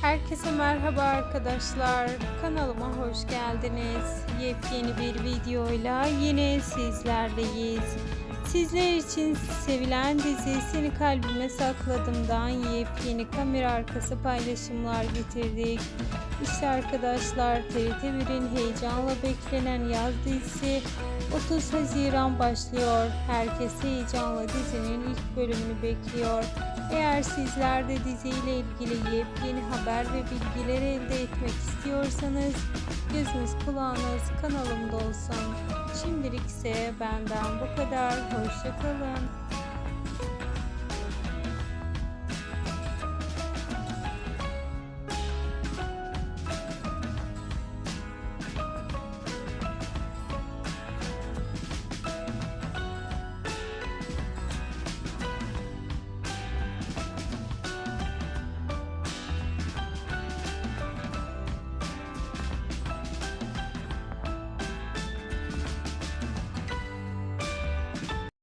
Herkese merhaba arkadaşlar. Kanalıma hoş geldiniz. Yepyeni bir videoyla yine sizlerleyiz. Sizler için sevilen dizi Seni Kalbime Sakladım'dan yepyeni kamera arkası paylaşımlar getirdik. İşte arkadaşlar TRT1'in heyecanla beklenen yaz dizisi 30 Haziran başlıyor. Herkes heyecanla dizinin ilk bölümünü bekliyor. Eğer sizler de diziyle ilgili yepyeni haber ve bilgiler elde etmek istiyorsanız gözünüz kulağınız kanalımda olsun. Şimdilik ise benden bu kadar. Hoşçakalın.